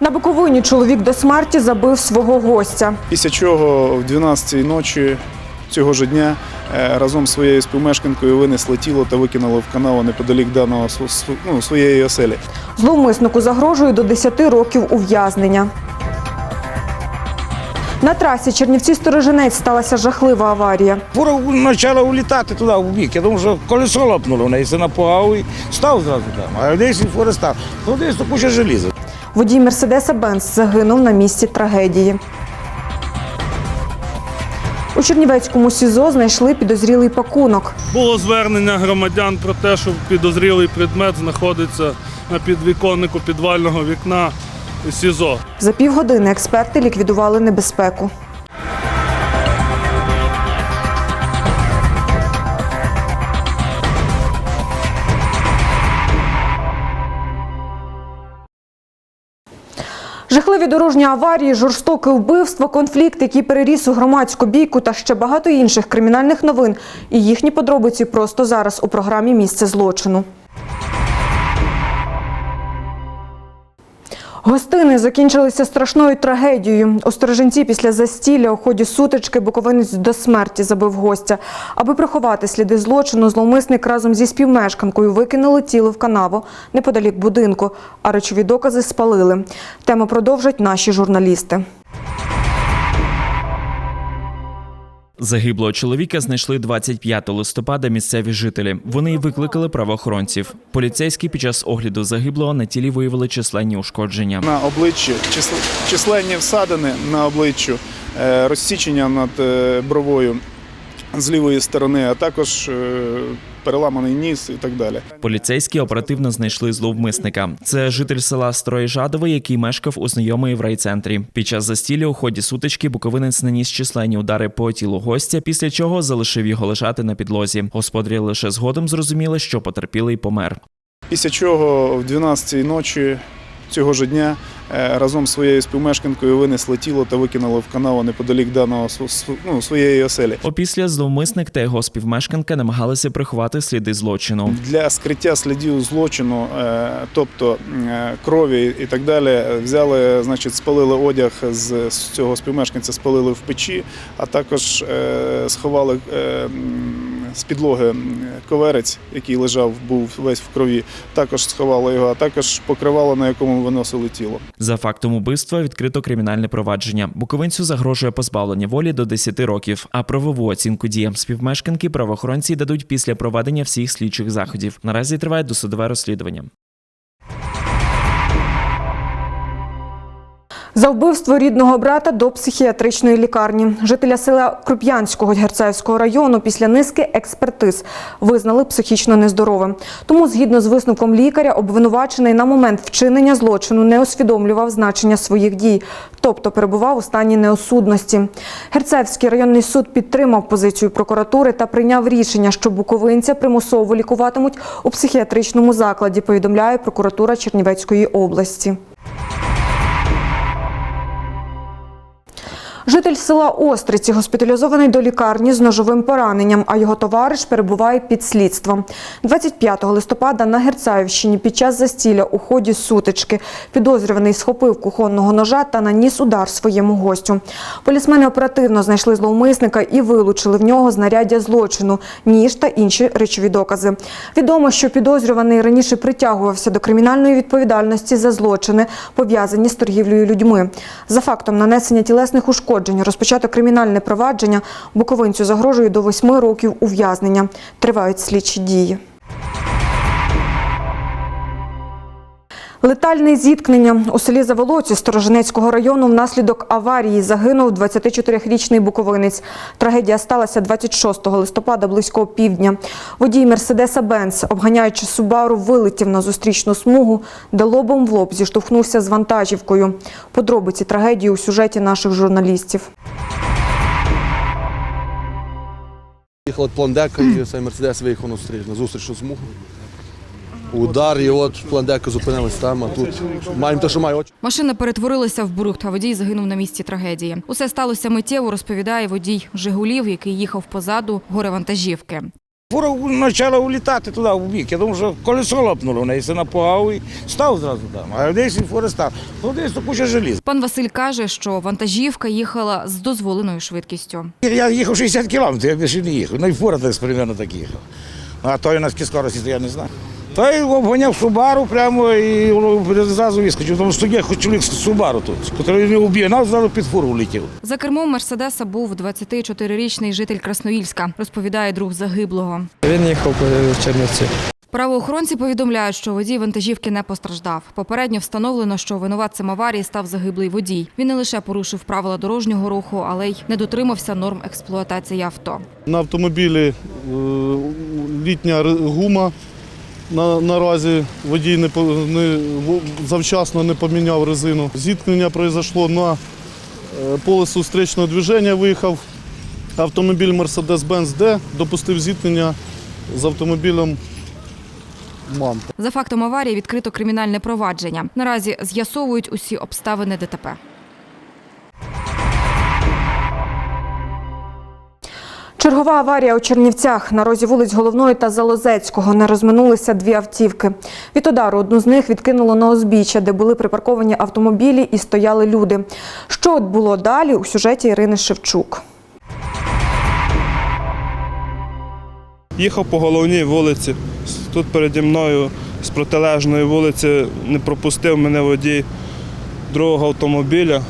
На Буковині чоловік до смерті забив свого гостя. Після чого в 12-й ночі цього ж дня е, разом з своєю співмешканкою винесли тіло та викинули в канаву неподалік даного ну, своєї оселі. Зловмиснику загрожує до 10 років ув'язнення. На трасі Чернівці Сторожинець сталася жахлива аварія. Фура почала улітати туди в бік. Я думав, що колесо лопнуло, в неї все напугав і став зразу там. А десь він фура став. Ну десь то куча желіза. Водій Мерседеса Бенц загинув на місці трагедії. У Чернівецькому СІЗО знайшли підозрілий пакунок. Було звернення громадян про те, що підозрілий предмет знаходиться на підвіконнику підвального вікна СІЗО. За півгодини експерти ліквідували небезпеку. Жахливі дорожні аварії, жорстоке вбивство, конфлікт, який переріс у громадську бійку та ще багато інших кримінальних новин. І їхні подробиці просто зараз у програмі Місце злочину. Гостини закінчилися страшною трагедією. У Сторожинці після застілля у ході сутички буковинець до смерті забив гостя. Аби приховати сліди злочину, зловмисник разом зі співмешканкою викинули тіло в канаву неподалік будинку, а речові докази спалили. Тему продовжать наші журналісти. Загиблого чоловіка знайшли 25 листопада місцеві жителі. Вони й викликали правоохоронців. Поліцейські під час огляду загиблого на тілі виявили численні ушкодження. На обличчі числ- численні всадини на обличчю, е, розсічення над е, бровою з лівої сторони, а також е, переламаний ніс і так далі. Поліцейські оперативно знайшли зловмисника. Це житель села Строєжадове, який мешкав у знайомої в райцентрі. Під час застілля у ході сутички буковинець наніс численні удари по тілу гостя, після чого залишив його лежати на підлозі. Господарі лише згодом зрозуміли, що потерпілий помер. Після чого в 12-й ночі цього ж дня е, разом з своєю співмешканкою винесли тіло та викинули в канаву неподалік даного ну, своєї оселі. Опісля зловмисник та його співмешканка намагалися приховати сліди злочину. Для скриття слідів злочину, е, тобто е, крові і так далі, взяли, значить, спалили одяг з, цього співмешканця, спалили в печі, а також сховали з підлоги коверець, який лежав, був весь в крові. Також сховали його, а також покривало, на якому виносили тіло. За фактом убивства відкрито кримінальне провадження. Буковинцю загрожує позбавлення волі до 10 років. А правову оцінку діям співмешканки правоохоронці дадуть після проведення всіх слідчих заходів. Наразі триває досудове розслідування. За вбивство рідного брата до психіатричної лікарні. Жителя села Круп'янського Герцаївського району після низки експертиз визнали психічно нездоровим. Тому, згідно з висновком лікаря, обвинувачений на момент вчинення злочину не усвідомлював значення своїх дій, тобто перебував у стані неосудності. Герцаївський районний суд підтримав позицію прокуратури та прийняв рішення, що буковинця примусово лікуватимуть у психіатричному закладі. Повідомляє прокуратура Чернівецької області. Житель села Остриці госпіталізований до лікарні з ножовим пораненням, а його товариш перебуває під слідством. 25 листопада на Герцаївщині під час застілля у ході сутички підозрюваний схопив кухонного ножа та наніс удар своєму гостю. Полісмени оперативно знайшли зловмисника і вилучили в нього знаряддя злочину, ніж та інші речові докази. Відомо, що підозрюваний раніше притягувався до кримінальної відповідальності за злочини, пов'язані з торгівлею людьми. За фактом нанесення тілесних ушкоджень розпочато кримінальне провадження. Буковинцю загрожує до восьми років ув'язнення. Тривають слідчі дії. Летальне зіткнення у селі Заволоці Сторожинецького району внаслідок аварії загинув 24-річний буковинець. Трагедія сталася 26 листопада близько півдня. Водій Мерседеса Бенц, обганяючи Субару, вилетів на зустрічну смугу, де лобом в лоб зіштовхнувся з вантажівкою. Подробиці трагедії у сюжеті наших журналістів. Їхала пландека і цей Мерседес виїхав на зустріч, на зустрічну смугу. Удар, і от пландека зупинилась там, а тут маємо те, що має очі. Машина перетворилася в брухт, а водій загинув на місці трагедії. Усе сталося миттєво, розповідає водій Жигулів, який їхав позаду горе вантажівки. Фура почала улітати туди в бік. Я думав, що колесо лопнуло в неї, все напугав і став зразу там. А десь і фури став. Ну десь то куча желіза. Пан Василь каже, що вантажівка їхала з дозволеною швидкістю. Я їхав 60 кілометрів, я більше не їхав. Ну і фура десь примерно так їхав. А той на такій скорості, то я не знаю. Той обганяв Субару прямо і зразу вискочив. Тому що є хоч чоловік з Субару тут, який не уб'є, нас зразу під фуру влетів. За кермом Мерседеса був 24-річний житель Красноїльська, розповідає друг загиблого. Він їхав по Чернівці. Правоохоронці повідомляють, що водій вантажівки не постраждав. Попередньо встановлено, що винуватцем аварії став загиблий водій. Він не лише порушив правила дорожнього руху, але й не дотримався норм експлуатації авто. На автомобілі е, літня гума. На, наразі водій не, не, завчасно не поміняв резину. Зіткнення пройшло на е, полосу зустрічного движення. Виїхав автомобіль Mercedes-Benz D, допустив зіткнення з автомобілем МАН. За фактом аварії відкрито кримінальне провадження. Наразі з'ясовують усі обставини ДТП. Чергова аварія у Чернівцях на розі вулиць Головної та Залозецького не розминулися дві автівки. Від удару одну з них відкинуло на узбіччя, де були припарковані автомобілі і стояли люди. Що от було далі у сюжеті Ірини Шевчук. Їхав по головній вулиці. Тут переді мною з протилежної вулиці не пропустив мене водій другого автомобіля.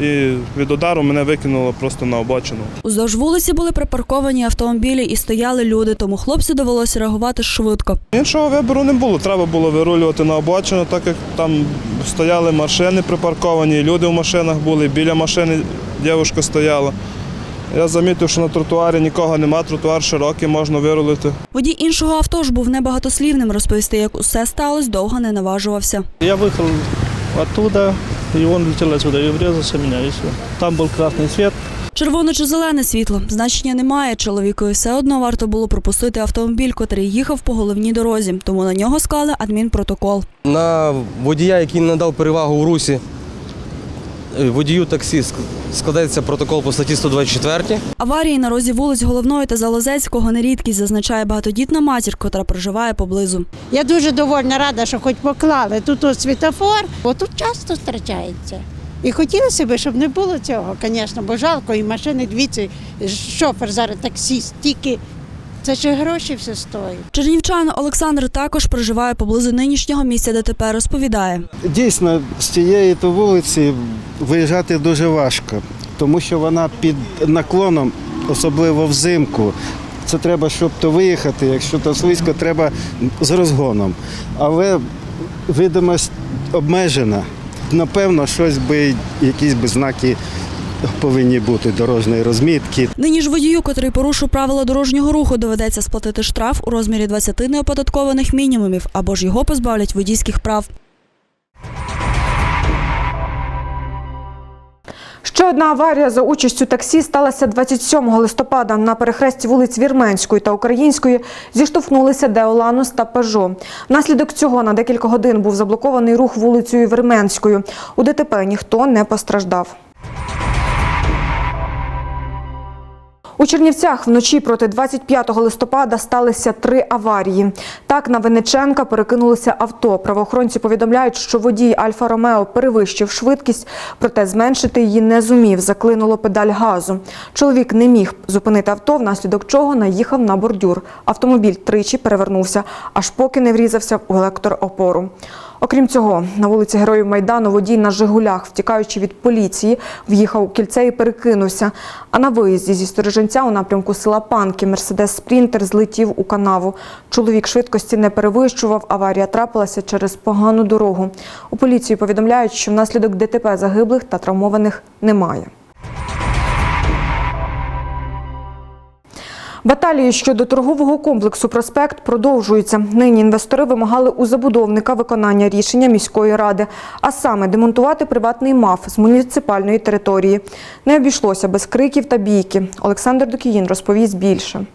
І від удару мене викинуло просто на обочину. Уздовж вулиці були припарковані автомобілі і стояли люди, тому хлопцю довелося реагувати швидко. Іншого вибору не було. Треба було вирулювати на обочину, так як там стояли машини припарковані, люди в машинах були, біля машини дівчинка стояла. Я замітив, що на тротуарі нікого нема, тротуар широкий, можна вирулити. Водій іншого авто ж був небагатослівним. Розповісти, як усе сталося, довго не наважувався. Я виїхав оттуда, і він летів отсюда і врізався в мене, і все. Там був красний світ. Червоне чи зелене світло значення немає. Чоловікові все одно варто було пропустити автомобіль, котрий їхав по головній дорозі, тому на нього склали адмінпротокол. на водія, який надав перевагу у русі водію таксі ск- складається протокол по статті 124. Аварії на розі вулиць Головної та Залозецького не рідкість, зазначає багатодітна матір, котра проживає поблизу. Я дуже довольна рада, що хоч поклали тут от світофор, бо тут часто втрачається. І хотілося б, щоб не було цього, звісно, бо жалко, і машини дивіться, шофер зараз таксіст, тільки це ж гроші все стоїть. Чернівчан Олександр також проживає поблизу нинішнього місця ДТП. Розповідає. Дійсно, з цієї то вулиці виїжджати дуже важко, тому що вона під наклоном, особливо взимку. Це треба, щоб то виїхати, якщо то слизько, треба з розгоном. Але видимость обмежена. Напевно, щось би, якісь би знаки повинні бути дорожньої розмітки, Нині ж водію, котрий порушив правила дорожнього руху, доведеться сплатити штраф у розмірі 20 неоподаткованих мінімумів або ж його позбавлять водійських прав. Ще одна аварія за участю таксі сталася 27 листопада. На перехресті вулиць Вірменської та Української зіштовхнулися Деоланус та Пежо. Внаслідок цього на декілька годин був заблокований рух вулицею Вірменською. У ДТП ніхто не постраждав. У Чернівцях вночі проти 25 листопада сталися три аварії. Так, на Винниченка перекинулося авто. Правоохоронці повідомляють, що водій Альфа Ромео перевищив швидкість, проте зменшити її не зумів. Заклинуло педаль газу. Чоловік не міг зупинити авто, внаслідок чого наїхав на бордюр. Автомобіль тричі перевернувся, аж поки не врізався в електроопору. Окрім цього, на вулиці Героїв Майдану водій на Жигулях, втікаючи від поліції, в'їхав у кільце і перекинувся. А на виїзді зі Стороженця у напрямку села Панки Мерседес Спрінтер злетів у канаву. Чоловік швидкості не перевищував. Аварія трапилася через погану дорогу. У поліції повідомляють, що внаслідок ДТП загиблих та травмованих немає. Баталії щодо торгового комплексу «Проспект» продовжуються. Нині інвестори вимагали у забудовника виконання рішення міської ради, а саме демонтувати приватний МАФ з муніципальної території. Не обійшлося без криків та бійки. Олександр Докіїн розповість більше.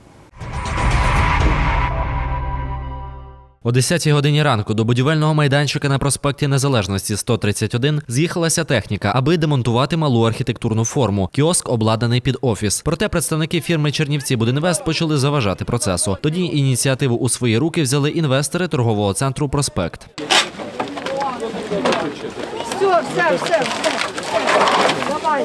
О 10 годині ранку до будівельного майданчика на проспекті Незалежності 131 з'їхалася техніка, аби демонтувати малу архітектурну форму. Кіоск обладнаний під офіс. Проте представники фірми Чернівці Будінвест почали заважати процесу. Тоді ініціативу у свої руки взяли інвестори торгового центру Проспект.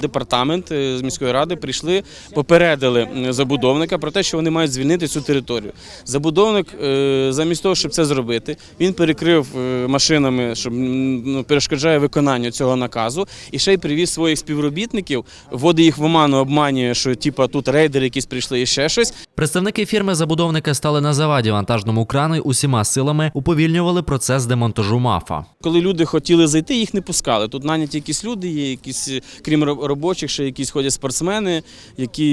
Департамент е, з міської ради прийшли, попередили забудовника про те, що вони мають звільнити цю територію. Забудовник, е, замість того, щоб це зробити, він перекрив е, машинами, щоб ну, перешкоджає виконанню цього наказу, і ще й привіз своїх співробітників, вводить їх в оману, обманює, що типа тут рейдери якісь прийшли і ще щось. Представники фірми забудовника стали на заваді вантажному крану і усіма силами уповільнювали процес демонтажу мафа. Коли люди хотіли зайти, їх не пускали. Тут наняті якісь люди, є якісь, крім робочих, ще якісь ходять спортсмени, які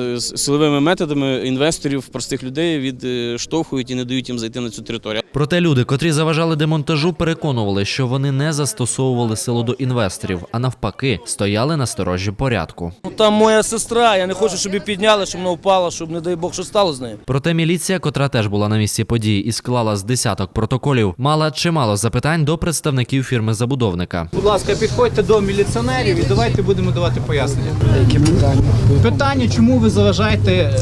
е, з силовими методами інвесторів, простих людей відштовхують і не дають їм зайти на цю територію. Проте люди, котрі заважали демонтажу, переконували, що вони не застосовували силу до інвесторів, а навпаки, стояли на сторожі порядку. Ну, Там моя сестра, я не хочу, щоб її підняли, щоб вона впала, щоб, не дай Бог, що стало з нею. Проте міліція, котра теж була на місці події і склала з десяток протоколів, мала чимало запитань до представників фірми забудовника. Будь ласка, підходьте до міліціонерів і давайте будемо давати пояснення. Які питання? Питання, чому ви заважаєте е,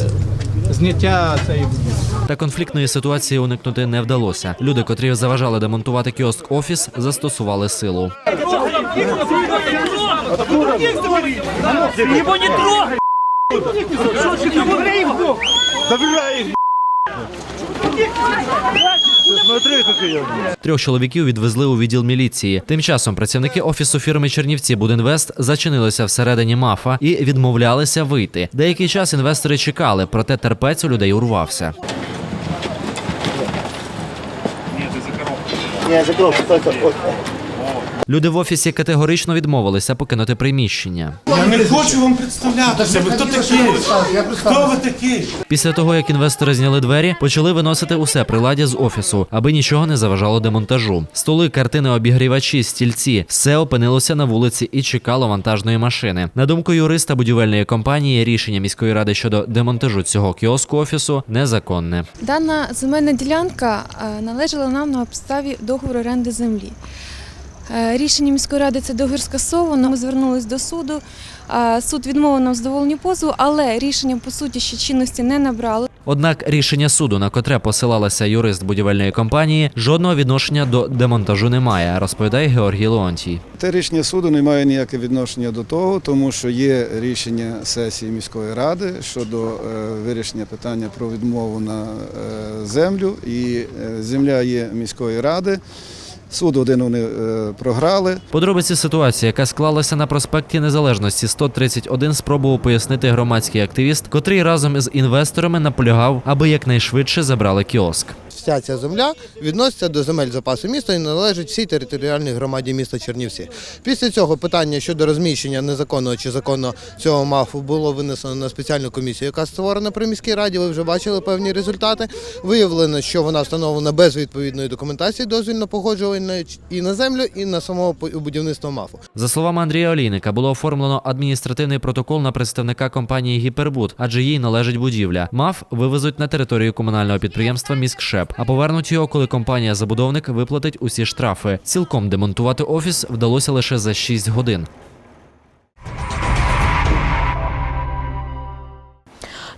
зняття цієї Та конфліктної ситуації уникнути не вдалося. Люди, котрі заважали демонтувати кіоск офіс, застосували силу. Его не трогай! Трьох чоловіків відвезли у відділ міліції. Тим часом працівники офісу фірми Чернівці Будинвест зачинилися всередині мафа і відмовлялися вийти. Деякий час інвестори чекали, проте терпець у людей урвався. Люди в офісі категорично відмовилися покинути приміщення. Я не хочу вам представлятися. Ви хто такі? Хто ви такі? Після того, як інвестори зняли двері, почали виносити усе приладдя з офісу, аби нічого не заважало демонтажу. Столи, картини, обігрівачі, стільці все опинилося на вулиці і чекало вантажної машини. На думку юриста будівельної компанії, рішення міської ради щодо демонтажу цього кіоску офісу незаконне. Дана земельна ділянка е, належала нам на підставі договору оренди землі. Е, Рішення міської ради це договір скасовано. Ми звернулися до суду. Суд відмовив нам в задоволенні позову, але рішення по суті ще чинності не набрало. Однак рішення суду, на котре посилалася юрист будівельної компанії, жодного відношення до демонтажу не має, розповідає Георгій Леонтій. Те рішення суду не має ніяке відношення до того, тому що є рішення сесії міської ради щодо е, вирішення питання про відмову на е, землю. І земля є міської ради. Суд один вони е, програли. Подробиці ситуації, яка склалася на проспекті Незалежності 131, спробував пояснити громадський активіст, котрий разом із інвесторами наполягав, аби якнайшвидше забрали кіоск. Вся ця земля відноситься до земель запасу міста і належить всій територіальній громаді міста Чернівці. Після цього питання щодо розміщення незаконного чи законного цього мафу було винесено на спеціальну комісію, яка створена при міській раді. Ви вже бачили певні результати. Виявлено, що вона встановлена без відповідної документації дозвільно погоджувальної і на землю, і на самого будівництва мафу. За словами Андрія Олійника, було оформлено адміністративний протокол на представника компанії Гіпербуд, адже їй належить будівля. МАФ вивезуть на територію комунального підприємства Міськшеп, а повернуть його, коли компанія-забудовник виплатить усі штрафи. Цілком демонтувати офіс вдалося лише за 6 годин.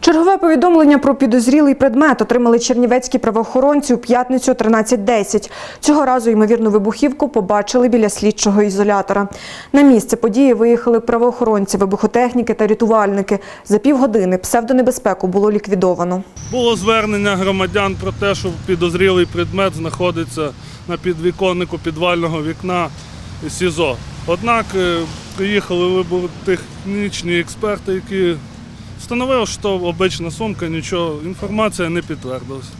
Чергове повідомлення про підозрілий предмет отримали чернівецькі правоохоронці у п'ятницю 13.10. Цього разу ймовірну вибухівку побачили біля слідчого ізолятора. На місце події виїхали правоохоронці, вибухотехніки та рятувальники. За півгодини псевдонебезпеку було ліквідовано. Було звернення громадян про те, що підозрілий предмет знаходиться на підвіконнику підвального вікна СІЗО. Однак е, приїхали вибухтехнічні експерти, які встановили, що обична сумка, нічого, інформація не підтвердилася.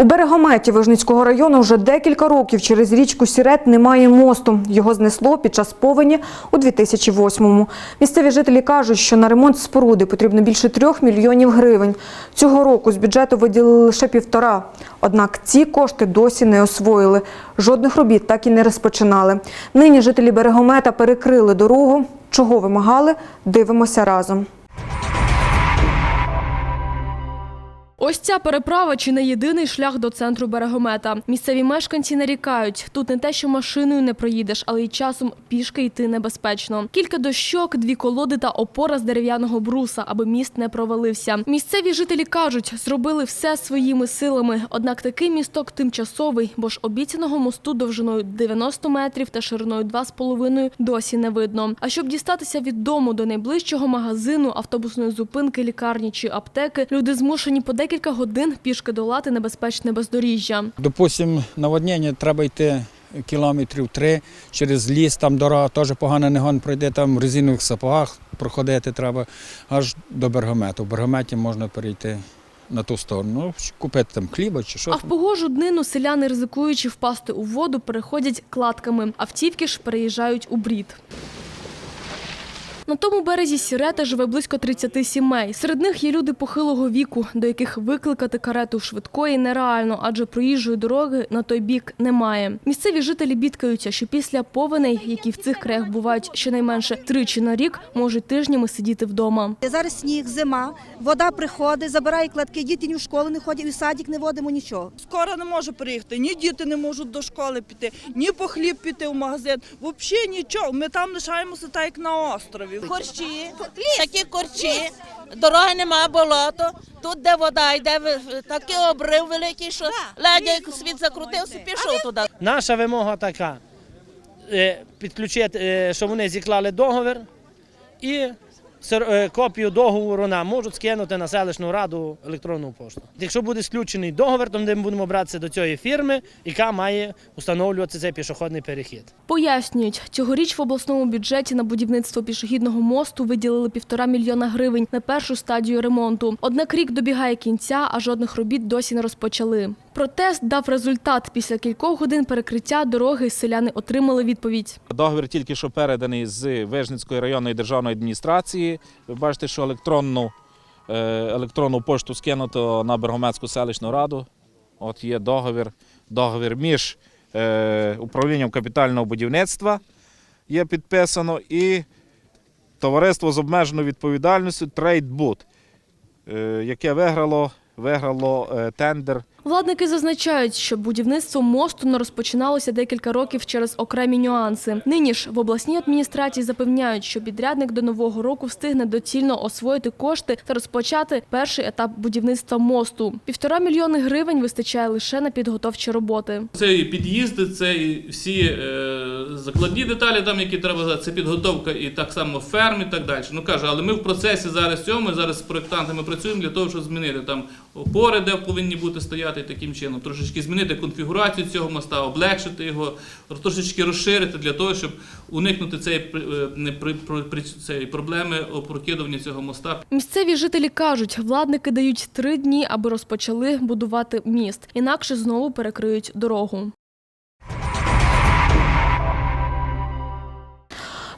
У берегометі Вижницького району вже декілька років через річку Сірет немає мосту. Його знесло під час повені у 2008-му. Місцеві жителі кажуть, що на ремонт споруди потрібно більше трьох мільйонів гривень. Цього року з бюджету виділили лише півтора. Однак ці кошти досі не освоїли. Жодних робіт так і не розпочинали. Нині жителі берегомета перекрили дорогу. Чого вимагали? Дивимося разом. Ось ця переправа чи не єдиний шлях до центру берегомета. Місцеві мешканці нарікають, тут не те, що машиною не проїдеш, але й часом пішки йти небезпечно. Кілька дощок, дві колоди та опора з дерев'яного бруса, аби міст не провалився. Місцеві жителі кажуть, зробили все своїми силами. Однак такий місток тимчасовий, бо ж обіцяного мосту довжиною 90 метрів та шириною 2,5 досі не видно. А щоб дістатися від дому до найближчого магазину, автобусної зупинки, лікарні чи аптеки, люди змушені по декілька годин пішки долати небезпечне бездоріжжя. Допустимо, наводнення треба йти кілометрів три через ліс, там дорога теж погано не гон пройде, там в резинових сапогах проходити треба аж до Бергомету. В Бергометі можна перейти на ту сторону, ну, купити там хліба чи що. А в погожу днину селяни, ризикуючи впасти у воду, переходять кладками. Автівки ж переїжджають у брід. На тому березі Сірета живе близько 30 сімей. Серед них є люди похилого віку, до яких викликати карету швидкої нереально, адже проїжджої дороги на той бік немає. Місцеві жителі бідкаються, що після повеней, які в цих краях бувають щонайменше тричі на рік, можуть тижнями сидіти вдома. Зараз сніг, зима, вода приходить, забирає кладки, діти ні в школу не ходять, і в садик не водимо нічого. Скоро не можу приїхати, ні діти не можуть до школи піти, ні по хліб піти в магазин. Взагалі нічого. Ми там лишаємося так, як на острові. Корчі, такі корчі, дороги нема, болото. Тут де вода йде, такий обрив великий, що ледь як світ закрутився, пішов туди. Наша вимога така: е, підключити, е, щоб вони зіклали договір і копію договору нам можуть скинути на селищну раду електронну пошту. Якщо буде сключений договір, то ми будемо братися до цієї фірми, яка має встановлювати цей пішохідний перехід. Пояснюють, цьогоріч в обласному бюджеті на будівництво пішохідного мосту виділили півтора мільйона гривень на першу стадію ремонту. Однак рік добігає кінця, а жодних робіт досі не розпочали. Протест дав результат. Після кількох годин перекриття дороги селяни отримали відповідь. Договір тільки що переданий з Вижницької районної державної адміністрації. Ви бачите, що електронну, е, електронну пошту скинуто на Бергомецьку селищну раду. От є договір, договір між е, управлінням капітального будівництва є підписано і товариство з обмеженою відповідальністю Трейдбуд, е, яке виграло, виграло е, тендер Владники зазначають, що будівництво мосту не розпочиналося декілька років через окремі нюанси. Нині ж в обласній адміністрації запевняють, що підрядник до нового року встигне доцільно освоїти кошти та розпочати перший етап будівництва мосту. Півтора мільйони гривень вистачає лише на підготовчі роботи. Це і під'їзди, це і всі е, закладні деталі, там, які треба це підготовка і так само ферм так далі. Ну кажу, але ми в процесі зараз цього, ми зараз з проєктантами працюємо для того, щоб змінити там опори, де повинні бути стояти і таким чином, трошечки змінити конфігурацію цього моста, облегшити його, трошечки розширити для того, щоб уникнути цієї е, цієї проблеми опрокидування цього моста. Місцеві жителі кажуть, владники дають три дні, аби розпочали будувати міст, інакше знову перекриють дорогу.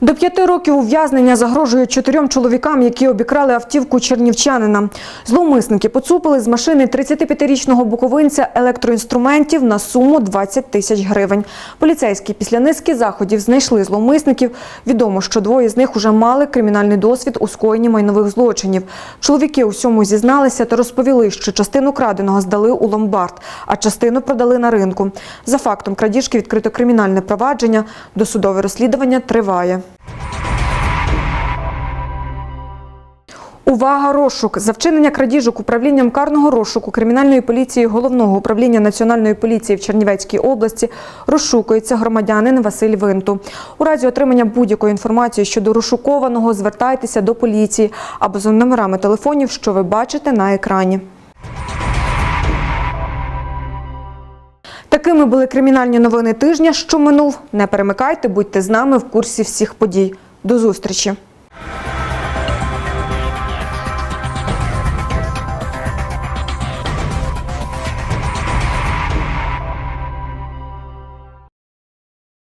До п'яти років ув'язнення загрожує чотирьом чоловікам, які обікрали автівку чернівчанина. Зловмисники поцупили з машини 35-річного буковинця електроінструментів на суму 20 тисяч гривень. Поліцейські після низки заходів знайшли зловмисників. Відомо, що двоє з них уже мали кримінальний досвід у скоєнні майнових злочинів. Чоловіки у всьому зізналися та розповіли, що частину краденого здали у ломбард, а частину продали на ринку. За фактом крадіжки відкрито кримінальне провадження. Досудове розслідування триває. Увага, розшук! За вчинення крадіжок управлінням карного розшуку кримінальної поліції головного управління національної поліції в Чернівецькій області розшукується громадянин Василь Винту. У разі отримання будь-якої інформації щодо розшукованого звертайтеся до поліції або за номерами телефонів, що ви бачите на екрані. Такими були кримінальні новини тижня, що минув. Не перемикайте, будьте з нами в курсі всіх подій. До зустрічі!